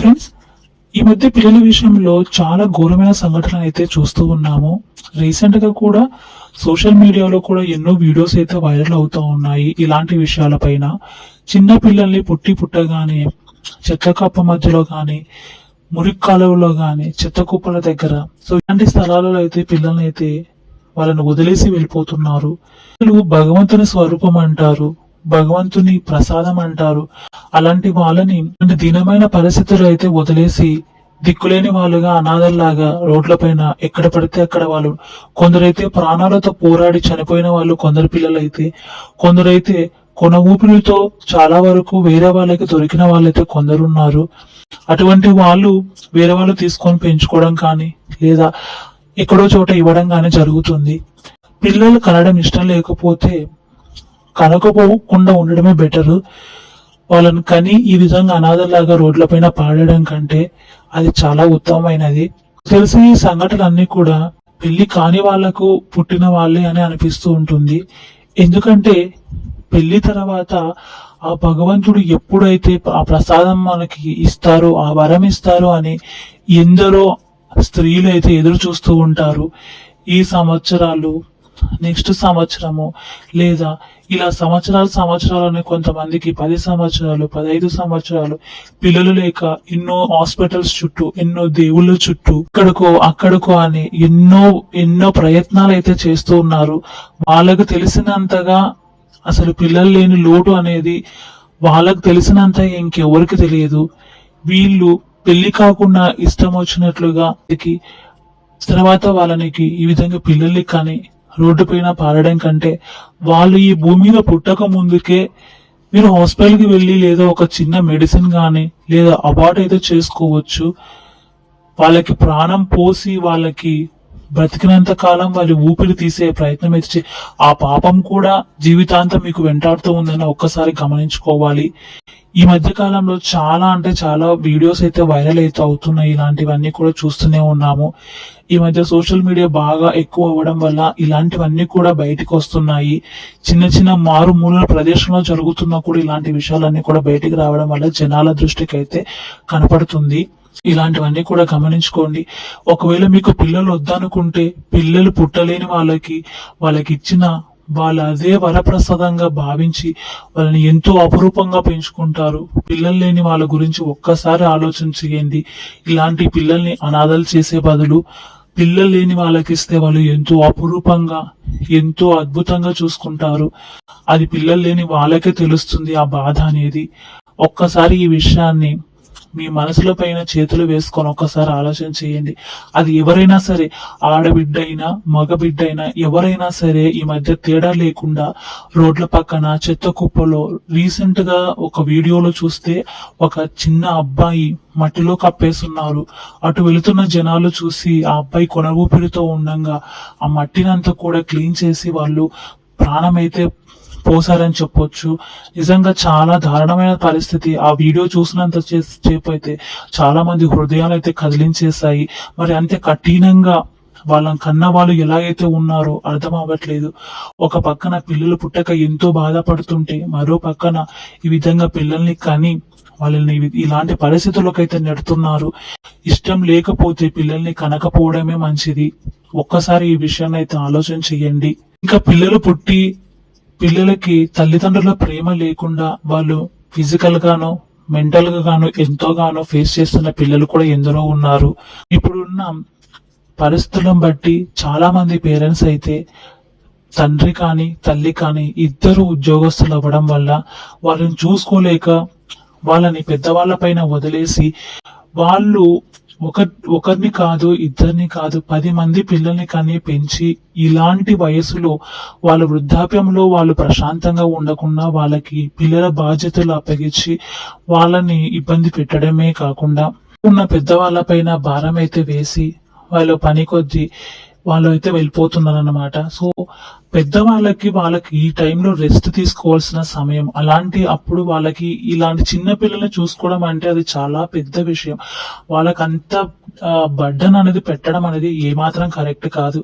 Friends ఈ మధ్య పిల్లల విషయంలో చాలా ఘోరమైన సంఘటనలు అయితే చూస్తూ ఉన్నాము. రీసెంట్గా కూడా సోషల్ మీడియాలో కూడా ఎన్నో వీడియోస్ అయితే వైరల్ అవుతూ ఉన్నాయి ఇలాంటి విషయాలపైన చిన్న పిల్లల్ని పుట్టి పుట్టగానే చెత్త కప్ప మధ్యలో కానీ మురికి కాలువలో కానీ చెత్త కుప్పల దగ్గర సో ఇలాంటి స్థలాలలో అయితే పిల్లల్ని అయితే వాళ్ళని వదిలేసి వెళ్ళిపోతున్నారు. భగవంతుని స్వరూపం అంటారు. భగవంతుని ప్రసాదం అంటారు. అలాంటి వాళ్ళని దీనమైన పరిస్థితులు అయితే వదిలేసి దిక్కులేని వాళ్ళుగా అనాథల్లాగా రోడ్లపైన ఎక్కడ పడితే అక్కడ వాళ్ళు కొందరైతే ప్రాణాలతో పోరాడి చనిపోయిన వాళ్ళు కొందరు పిల్లలైతే కొందరైతే కొన ఊపిరితో చాలా వరకు వేరే వాళ్ళకి దొరికిన వాళ్ళైతే కొందరు ఉన్నారు అటువంటి వాళ్ళు వేరే వాళ్ళు తీసుకొని పెంచుకోవడం కానీ లేదా ఎక్కడో చోట ఇవ్వడం కానీ జరుగుతుంది. పిల్లలు కనడం ఇష్టం లేకపోతే కనకపోకుండా ఉండడమే బెటర్ వాళ్ళని కని ఈ విధంగా అనాథలాగా రోడ్లపైన పాడడం కంటే అది చాలా ఉత్తమమైనది. తెలిసి ఈ సంఘటనలన్నీ కూడా పెళ్ళి కాని వాళ్ళకు పుట్టిన వాళ్ళే అని అనిపిస్తూ ఉంటుంది. ఎందుకంటే పెళ్ళి తర్వాత ఆ భగవంతుడు ఎప్పుడైతే ఆ ప్రసాదం మనకి ఇస్తారో ఆ వరం ఇస్తారో అని ఎందరో స్త్రీలు అయితే ఎదురు చూస్తూ ఉంటారు. ఈ సంవత్సరాలు నెక్స్ట్ సంవత్సరము లేదా ఇలా సంవత్సరాలు సంవత్సరాలని కొంతమందికి పది సంవత్సరాలు పదహైదు సంవత్సరాలు పిల్లలు లేక ఎన్నో హాస్పిటల్స్ చుట్టూ ఎన్నో దేవుళ్ళ చుట్టూ ఇక్కడికో అక్కడికో అని ఎన్నో ఎన్నో ప్రయత్నాలు అయితే చేస్తూ ఉన్నారు. వాళ్ళకు తెలిసినంతగా అసలు పిల్లలు లేని లోటు అనేది వాళ్ళకు తెలిసినంత ఇంకెవరికి తెలియదు. వీళ్ళు పెళ్ళి కాకుండా ఇష్టం వచ్చినట్లుగా తర్వాత వాళ్ళనికి ఈ విధంగా పిల్లల్ని కానీ రోడ్డు పైన పారడం కంటే వాళ్ళు ఈ భూమి మీద పుట్టక ముందుకే మీరు హాస్పిటల్కి వెళ్ళి లేదా ఒక చిన్న మెడిసిన్ కానీ లేదా అబార్ట్ అయితే చేసుకోవచ్చు. వాళ్ళకి ప్రాణం పోసి వాళ్ళకి బ్రతికినంత కాలం వాళ్ళు ఊపిరి తీసే ప్రయత్నం ఇచ్చే ఆ పాపం కూడా జీవితాంతం మీకు వెంటాడుతూ ఉందని ఒక్కసారి గమనించుకోవాలి. ఈ మధ్య కాలంలో చాలా అంటే చాలా వీడియోస్ అయితే వైరల్ అయితే అవుతున్నాయి. ఇలాంటివన్నీ కూడా చూస్తూనే ఉన్నాము. ఈ మధ్య సోషల్ మీడియా బాగా ఎక్కువ అవ్వడం వల్ల ఇలాంటివన్నీ కూడా బయటికి వస్తున్నాయి. చిన్న చిన్న మారుమూల ప్రదేశంలో జరుగుతున్నా కూడా ఇలాంటి విషయాలన్నీ కూడా బయటికి రావడం వల్ల జనాల దృష్టికి అయితే కనపడుతుంది. ఇలాంటివన్నీ కూడా గమనించుకోండి. ఒకవేళ మీకు పిల్లలు వద్దనుకుంటే పిల్లలు పుట్టలేని వాళ్ళకి వాళ్ళకి ఇచ్చిన వాళ్ళు అదే వరప్రసాదంగా భావించి వాళ్ళని ఎంతో అపురూపంగా పెంచుకుంటారు. పిల్లలు లేని వాళ్ళ గురించి ఒక్కసారి ఆలోచన చేయండి. ఇలాంటి పిల్లల్ని అనాథలు చేసే బదులు పిల్లలు లేని వాళ్ళకి ఇస్తే వాళ్ళు ఎంతో అపురూపంగా ఎంతో అద్భుతంగా చూసుకుంటారు. అది పిల్లలు లేని వాళ్ళకే తెలుస్తుంది ఆ బాధ అనేది. ఒక్కసారి ఈ విషయాన్ని మీ మనసుల పైన చేతులు వేసుకొని ఒక్కసారి ఆలోచన చేయండి. అది ఎవరైనా సరే ఆడబిడ్డ అయినా మగబిడ్డ అయినా ఎవరైనా సరే ఈ మధ్య తేడా లేకుండా రోడ్ల పక్కన చెత్త కుప్పలో రీసెంట్గా ఒక వీడియోలో చూస్తే ఒక చిన్న అబ్బాయి మట్టిలో కప్పేస్తున్నారు. అటు వెళుతున్న జనాలు చూసి ఆ అబ్బాయి కొన ఊపిరితో ఉండగా ఆ మట్టినంతా కూడా క్లీన్ చేసి వాళ్ళు ప్రాణమైతే పోసారని చెప్పొచ్చు. నిజంగా చాలా దారుణమైన పరిస్థితి. ఆ వీడియో చూసినంత చే- సేపు అయితే చాలా మంది హృదయాలు అయితే కదిలించేశాయి. మరి అంతే కఠినంగా వాళ్ళని కన్న వాళ్ళు ఎలాగైతే ఉన్నారో అర్థం అవ్వట్లేదు. ఒక పక్కన పిల్లలు పుట్టక ఎంతో బాధపడుతుంటే మరో పక్కన ఈ విధంగా పిల్లల్ని కని వాళ్ళని ఇలాంటి పరిస్థితుల్లోకి అయితే నెడుతున్నారు. ఇష్టం లేకపోతే పిల్లల్ని కనకపోవడమే మంచిది. ఒక్కసారి ఈ విషయాన్ని అయితే ఆలోచన చేయండి. ఇంకా పిల్లలు పుట్టి పిల్లలకి తల్లిదండ్రుల ప్రేమ లేకుండా వాళ్ళు ఫిజికల్ గాను మెంటల్గా గాను ఎంతోగానో ఫేస్ చేస్తున్న పిల్లలు కూడా ఎందరో ఉన్నారు. ఇప్పుడున్న పరిస్థితులను బట్టి చాలా మంది పేరెంట్స్ అయితే తండ్రి కానీ తల్లి కానీ ఇద్దరు ఉద్యోగస్తులు అవ్వడం వల్ల వాళ్ళని చూసుకోలేక వాళ్ళని పెద్దవాళ్ళ పైన వదిలేసి వాళ్ళు ఒక ఒకరిని కాదు ఇద్దరిని కాదు పది మంది పిల్లల్ని కానీ పెంచి ఇలాంటి వయసులో వాళ్ళ వృద్ధాప్యంలో వాళ్ళు ప్రశాంతంగా ఉండకుండా వాళ్ళకి పిల్లల బాధ్యతలు అప్పగించి వాళ్ళని ఇబ్బంది పెట్టడమే కాకుండా ఉన్న పెద్దవాళ్ళ పైన భారం అయితే వేసి వాళ్ళ పని కొద్దీ వాళ్ళు అయితే వెళ్ళిపోతున్నారు అనమాట సో పెద్దవాళ్ళకి వాళ్ళకి ఈ టైంలో రెస్ట్ తీసుకోవాల్సిన సమయం అలాంటి అప్పుడు వాళ్ళకి ఇలాంటి చిన్న పిల్లల్ని చూసుకోవడం అంటే అది చాలా పెద్ద విషయం. వాళ్ళకి అంత బర్డన్ అనేది పెట్టడం అనేది ఏమాత్రం కరెక్ట్ కాదు.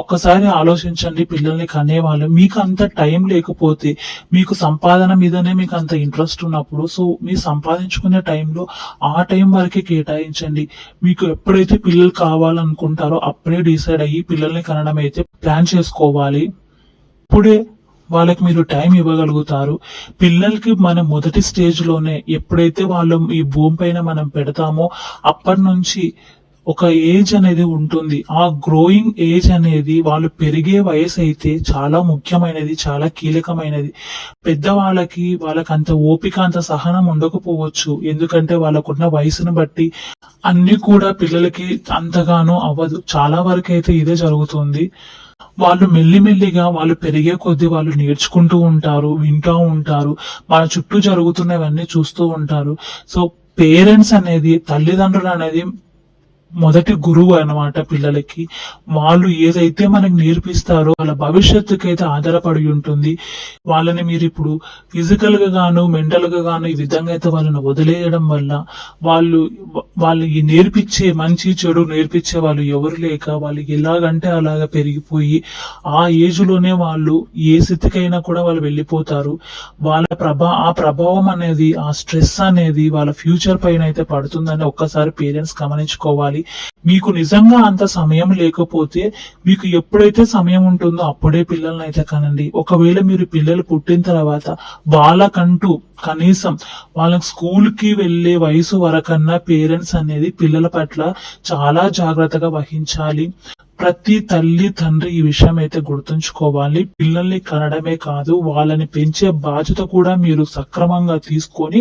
ఒక్కసారి ఆలోచించండి పిల్లల్ని కనేవాళ్ళు. మీకు అంత టైం లేకపోతే మీకు సంపాదన మీదనే మీకు అంత ఇంట్రెస్ట్ ఉన్నప్పుడు సో మీరు సంపాదించుకునే టైంలో ఆ టైం వరకే కేటాయించండి. మీకు ఎప్పుడైతే పిల్లలు కావాలనుకుంటారో అప్పుడే డిసైడ్ అయ్యి పిల్లల్ని కనడం అయితే ప్లాన్ చేసుకోవాలి. అప్పుడే వాళ్ళకి మీరు టైం ఇవ్వగలుగుతారు. పిల్లలకి మన మొదటి స్టేజ్లోనే ఎప్పుడైతే వాళ్ళు ఈ భూమి పైన మనం పెడతామో అప్పటి నుంచి ఒక ఏజ్ అనేది ఉంటుంది. ఆ గ్రోయింగ్ ఏజ్ అనేది వాళ్ళు పెరిగే వయసు అయితే చాలా ముఖ్యమైనది చాలా కీలకమైనది. పెద్దవాళ్ళకి వాళ్ళకి అంత ఓపిక అంత సహనం ఉండకపోవచ్చు. ఎందుకంటే వాళ్ళకున్న వయసును బట్టి అన్ని కూడా పిల్లలకి అంతగానో అవ్వదు. చాలా వరకు అయితే ఇదే జరుగుతుంది. వాళ్ళు మెల్లిమెల్లిగా వాళ్ళు పెరిగే కొద్దీ వాళ్ళు నేర్చుకుంటూ ఉంటారు వింటూ ఉంటారు మన చుట్టూ జరుగుతున్నవన్నీ చూస్తూ ఉంటారు. సో పేరెంట్స్ అనేది తల్లిదండ్రులు అనేది మొదటి గురువు అన్నమాట పిల్లలకి. వాళ్ళు ఏదైతే మనకి నేర్పిస్తారో వాళ్ళ భవిష్యత్తుకి అయితే ఆధారపడి ఉంటుంది. వాళ్ళని మీరు ఇప్పుడు ఫిజికల్గా గాను మెంటల్గా గాను ఈ విధంగా అయితే వాళ్ళని వదిలేయడం వల్ల వాళ్ళు వాళ్ళు ఈ నేర్పించే మంచి చెడు నేర్పించే వాళ్ళు ఎవరు లేక వాళ్ళు ఎలాగంటే అలాగ పెరిగిపోయి ఆ ఏజ్లోనే వాళ్ళు ఏ స్థితికైనా కూడా వాళ్ళు వెళ్ళిపోతారు. వాళ్ళ ప్రభా ఆ ప్రభావం అనేది ఆ స్ట్రెస్ అనేది వాళ్ళ ఫ్యూచర్ పైన అయితే పడుతుందని ఒక్కసారి పేరెంట్స్ గమనించుకోవాలి. మీకు నిజంగా అంత సమయం లేకపోతే మీకు ఎప్పుడైతే సమయం ఉంటుందో అప్పుడే పిల్లల్ని అయితే కనండి. ఒకవేళ మీరు పిల్లలు పుట్టిన తర్వాత వాళ్ళకంటూ కనీసం వాళ్ళకి స్కూల్కి వెళ్ళే వయసు వరకన్నా పేరెంట్స్ అనేది పిల్లల పట్ల చాలా జాగ్రత్తగా వహించాలి. ప్రతి తల్లి తండ్రి ఈ విషయం అయితే గుర్తుంచుకోవాలి. పిల్లల్ని కనడమే కాదు వాళ్ళని పెంచే బాధ్యత కూడా మీరు సక్రమంగా తీసుకొని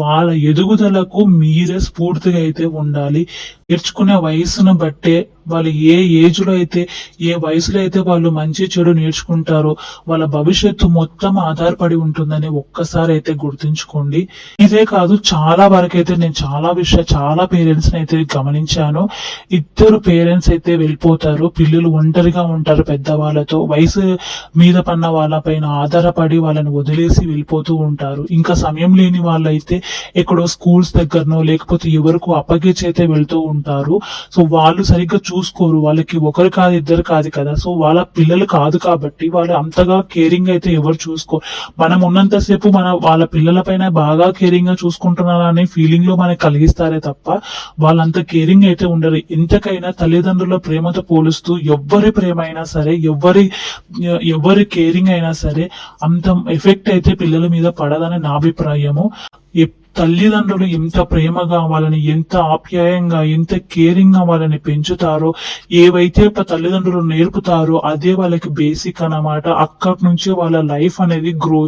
వాళ్ళ ఎదుగుదలకు మీరే స్ఫూర్తిగా అయితే ఉండాలి. నేర్చుకునే వయసును బట్టే వాళ్ళు ఏ ఏజ్లో అయితే ఏ వయసులో అయితే వాళ్ళు మంచి చెడు నేర్చుకుంటారో వాళ్ళ భవిష్యత్తు మొత్తం ఆధారపడి ఉంటుందని ఒక్కసారి అయితే గుర్తుంచుకోండి. ఇదే కాదు చాలా వరకు అయితే నేను చాలా విషయ చాలా పేరెంట్స్ని అయితే గమనించాను. ఇద్దరు పేరెంట్స్ అయితే వెళ్ళిపోతారు. పిల్లలు ఒంటరిగా ఉంటారు పెద్దవాళ్ళతో. వయసు మీద పన్న వాళ్ళ పైన ఆధారపడి వాళ్ళని వదిలేసి వెళ్ళిపోతూ ఉంటారు. ఇంకా సమయం లేని వాళ్ళైతే ఎక్కడో స్కూల్స్ దగ్గరనో లేకపోతే ఎవరికో అప్పగించి అయితే వెళ్తూ ఉంటారు. సో వాళ్ళు సరిగ్గా చూసుకోరు. వాళ్ళకి ఒకరు కాదు ఇద్దరు కాదు కదా. సో వాళ్ళ పిల్లలు కాదు కాబట్టి వాళ్ళు అంతగా కేరింగ్ అయితే ఎవరు చూసుకో మనం ఉన్నంతసేపు మన వాళ్ళ పిల్లల పైన బాగా కేరింగ్గా చూసుకుంటున్నారనే ఫీలింగ్లో మనకి కలిగిస్తారే తప్ప వాళ్ళంత కేరింగ్ అయితే ఉండరు. ఎంతకైనా తల్లిదండ్రుల ప్రేమతో పోలుస్తూ ఎవ్వరి ప్రేమ అయినా సరే ఎవ్వరి ఎవరి కేరింగ్ అయినా సరే అంత ఎఫెక్ట్ అయితే పిల్లల మీద పడదని నా అభిప్రాయము. తల్లిదండ్రులు ఎంత ప్రేమగా వాళ్ళని ఎంత ఆప్యాయంగా ఎంత కేరింగ్గా వాళ్ళని పెంచుతారో ఏవైతే తల్లిదండ్రులు నేర్పుతారో అదే వాళ్ళకి బేసిక్ అన్నమాట. అక్కడి నుంచి వాళ్ళ లైఫ్ అనేది గ్రో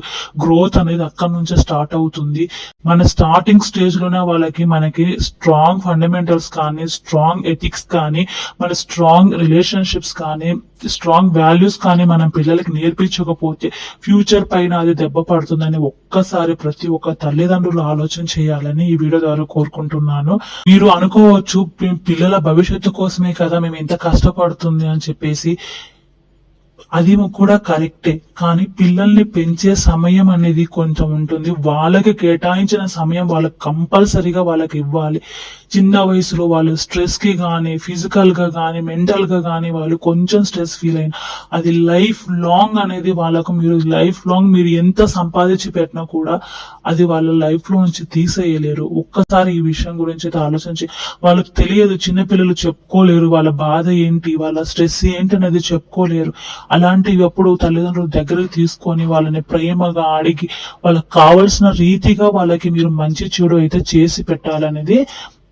గ్రోత్ అనేది అక్కడి నుంచే స్టార్ట్ అవుతుంది. మన స్టార్టింగ్ స్టేజ్లోనే వాళ్ళకి మనకి స్ట్రాంగ్ ఫండమెంటల్స్ కానీ స్ట్రాంగ్ ఎథిక్స్ కానీ మన స్ట్రాంగ్ రిలేషన్షిప్స్ కానీ స్ట్రాంగ్ వాల్యూస్ కానీ మనం పిల్లలకి నేర్పించకపోతే ఫ్యూచర్ పైన అది దెబ్బ పడుతుందని ఒక్కసారి ప్రతి ఒక్క తల్లిదండ్రులు ఆలోచన చేయాలని ఈ వీడియో ద్వారా కోరుకుంటున్నాను. మీరు అనుకోవచ్చు పిల్లల భవిష్యత్తు కోసమే కదా మేము ఇంత కష్టపడుతుంది అని చెప్పేసి అది కూడా కరెక్టే కానీ పిల్లల్ని పెంచే సమయం అనేది కొంచెం ఉంటుంది. వాళ్ళకి కేటాయించిన సమయం వాళ్ళకి కంపల్సరీగా వాళ్ళకి ఇవ్వాలి. చిన్న వయసులో వాళ్ళు స్ట్రెస్కి కానీ ఫిజికల్గా కానీ మెంటల్గా కానీ వాళ్ళు కొంచెం స్ట్రెస్ ఫీల్ అయిన అది లైఫ్ లాంగ్ అనేది వాళ్ళకు మీరు లైఫ్ లాంగ్ మీరు ఎంత సంపాదించి పెట్టినా కూడా అది వాళ్ళ లైఫ్లో నుంచి తీసేయలేరు. ఒక్కసారి ఈ విషయం గురించి అయితే ఆలోచించి వాళ్ళకి తెలియదు చిన్నపిల్లలు చెప్పుకోలేరు వాళ్ళ బాధ ఏంటి వాళ్ళ స్ట్రెస్ ఏంటి అనేది చెప్పుకోలేరు. అలాంటివి అప్పుడు తల్లిదండ్రులు దగ్గరకు తీసుకొని వాళ్ళని ప్రేమగా అడిగి వాళ్ళకి కావలసిన రీతిగా వాళ్ళకి మీరు మంచి చెడు అయితే చేసి పెట్టాలనేది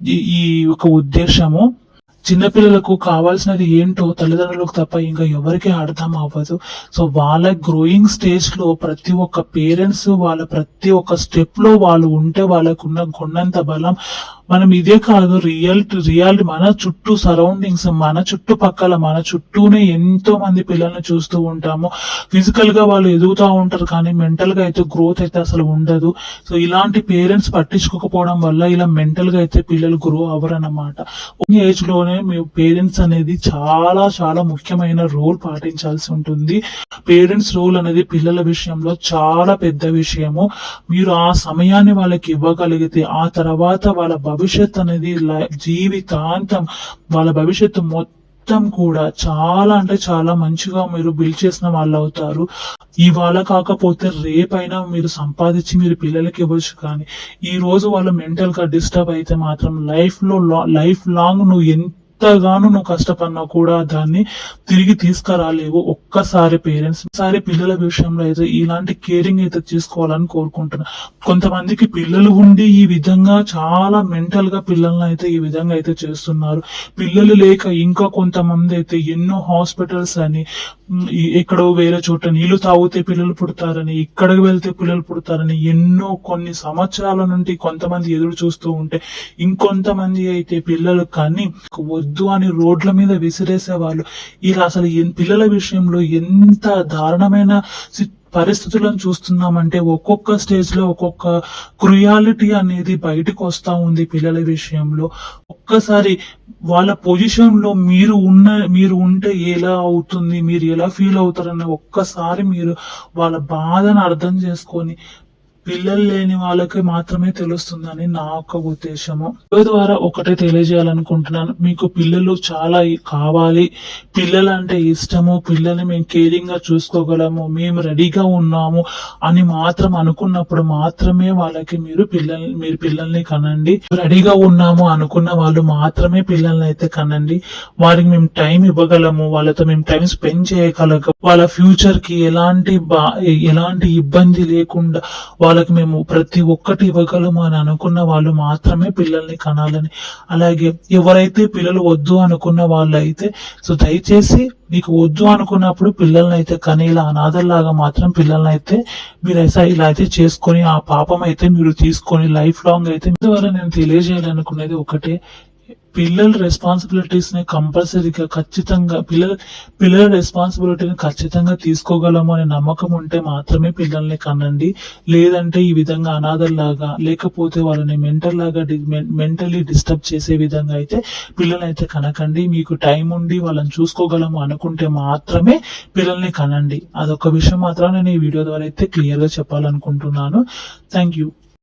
ఈ- ఈ ఒక ఉద్దేశము. చిన్నపిల్లలకు కావాల్సినది ఏంటో తల్లిదండ్రులకు తప్ప ఇంకా ఎవరికి అర్థం అవ్వదు. సో వాళ్ళ గ్రోయింగ్ స్టేజ్లో ప్రతి ఒక్క పేరెంట్స్ వాళ్ళ ప్రతి ఒక్క స్టెప్లో వాళ్ళు ఉంటే వాళ్ళకున్న కొన్నంత బలం మనం ఇదే కాదు రియల్ రియల్ మన చుట్టూ సరౌండింగ్స్ మన చుట్టుపక్కల మన చుట్టూనే ఎంతో మంది పిల్లల్ని చూస్తూ ఉంటాము. ఫిజికల్గా వాళ్ళు ఎదుగుతూ ఉంటారు కానీ మెంటల్గా అయితే గ్రోత్ అయితే అసలు ఉండదు. సో ఇలాంటి పేరెంట్స్ పట్టించుకోకపోవడం వల్ల ఇలా మెంటల్గా అయితే పిల్లలు గ్రో అవ్వరన్నమాట. ఏజ్లోనే మీ పేరెంట్స్ అనేది చాలా చాలా ముఖ్యమైన రోల్ పాటించాల్సి ఉంటుంది. పేరెంట్స్ రోల్ అనేది పిల్లల విషయంలో చాలా పెద్ద విషయము. మీరు ఆ సమయాన్ని వాళ్ళకి ఇవ్వగలిగితే ఆ తర్వాత వాళ్ళ భవిష్యత్ అనేది జీవితాంతం వాళ్ళ భవిష్యత్తు మొత్తం కూడా చాలా అంటే చాలా మంచిగా మీరు బిల్డ్ చేసిన వాళ్ళు అవుతారు. ఇవాళ కాకపోతే రేపైనా మీరు సంపాదించి మీరు పిల్లలకి ఇవ్వచ్చు కానీ ఈ రోజు వాళ్ళు మెంటల్గా డిస్టర్బ్ అయితే మాత్రం లైఫ్లో లైఫ్ లాంగ్ నువ్వు ఎంతగానో నువ్వు కష్టపడినా కూడా దాన్ని తిరిగి తీసుకురాలేవు. ఒక్కసారి పేరెంట్స్ ఒకసారి పిల్లల విషయంలో అయితే ఇలాంటి కేరింగ్ అయితే తీసుకోవాలని కోరుకుంటున్నా. కొంతమందికి పిల్లలు ఉండి ఈ విధంగా చాలా మెంటల్గా పిల్లల్ని అయితే ఈ విధంగా అయితే చేస్తున్నారు. పిల్లలు లేక ఇంకా కొంతమంది అయితే ఎన్నో హాస్పిటల్స్ అని ఎక్కడో వేరే చోట నీళ్ళు తాగితే పిల్లలు పుడతారని ఇక్కడికి వెళ్తే పిల్లలు పుడతారని ఎన్నో కొన్ని సంవత్సరాల నుండి కొంతమంది ఎదురు చూస్తూ ఉంటే ఇంకొంతమంది అయితే పిల్లలు కానీ వద్దు వద్దు అని రోడ్ల మీద విసిరేసే వాళ్ళు ఇలా అసలు పిల్లల విషయంలో ఎంత దారుణమైన పరిస్థితులను చూస్తున్నామంటే ఒక్కొక్క స్టేజ్లో ఒక్కొక్క క్రుయాలిటీ అనేది బయటకు వస్తా ఉంది పిల్లల విషయంలో. ఒక్కసారి వాళ్ళ పొజిషన్లో మీరు ఉన్న మీరు ఉంటే ఎలా అవుతుంది మీరు ఎలా ఫీల్ అవుతారని ఒక్కసారి మీరు వాళ్ళ బాధను అర్థం చేసుకొని పిల్లలు లేని వాళ్ళకి మాత్రమే తెలుస్తుందని నా యొక్క ఉద్దేశము. వీడియో ద్వారా ఒకటే తెలియజేయాలనుకుంటున్నాను. మీకు పిల్లలు చాలా కావాలి. పిల్లలు అంటే ఇష్టము. పిల్లల్ని మేము కేరింగ్గా చూసుకోగలము. మేము రెడీగా ఉన్నాము అని మాత్రం అనుకున్నప్పుడు మాత్రమే వాళ్ళకి మీరు పిల్లల్ని మీరు పిల్లల్ని కనండి. రెడీగా ఉన్నాము అనుకున్న వాళ్ళు మాత్రమే పిల్లల్ని అయితే కనండి. వారికి మేము టైం ఇవ్వగలము. వాళ్ళతో మేము టైం స్పెండ్ చేయగలము వాళ్ళ ఫ్యూచర్కి ఎలాంటి బా ఎలాంటి ఇబ్బంది లేకుండా వాళ్ళకి మేము ప్రతి ఒక్కటి ఇవ్వగలము అని అనుకున్న వాళ్ళు మాత్రమే పిల్లల్ని కనాలని. అలాగే ఎవరైతే పిల్లలు వద్దు అనుకున్న వాళ్ళు అయితే సో దయచేసి మీకు వద్దు అనుకున్నప్పుడు పిల్లల్ని అయితే కనీలా అనాథల్లాగా మాత్రం పిల్లల్ని అయితే మీరు అయితే ఇలా అయితే చేసుకొని ఆ పాపం అయితే మీరు తీసుకొని లైఫ్ లాంగ్ అయితే ఇంతవరకు ద్వారా నేను తెలియజేయాలనుకునేది ఒకటే. పిల్లల రెస్పాన్సిబిలిటీస్ని కంపల్సరీగా ఖచ్చితంగా పిల్లల పిల్లల రెస్పాన్సిబిలిటీని ఖచ్చితంగా తీసుకోగలము అనే నమ్మకం ఉంటే మాత్రమే పిల్లల్ని కనండి. లేదంటే ఈ విధంగా అనాథల్లాగా లేకపోతే వాళ్ళని మెంటల్ లాగా మెంటలీ డిస్టర్బ్ చేసే విధంగా అయితే పిల్లల్ని అయితే కనకండి. మీకు టైం ఉండి వాళ్ళని చూసుకోగలము అనుకుంటే మాత్రమే పిల్లల్ని కనండి. అదొక విషయం మాత్రం నేను ఈ వీడియో ద్వారా అయితే క్లియర్గా చెప్పాలనుకుంటున్నాను. Thank you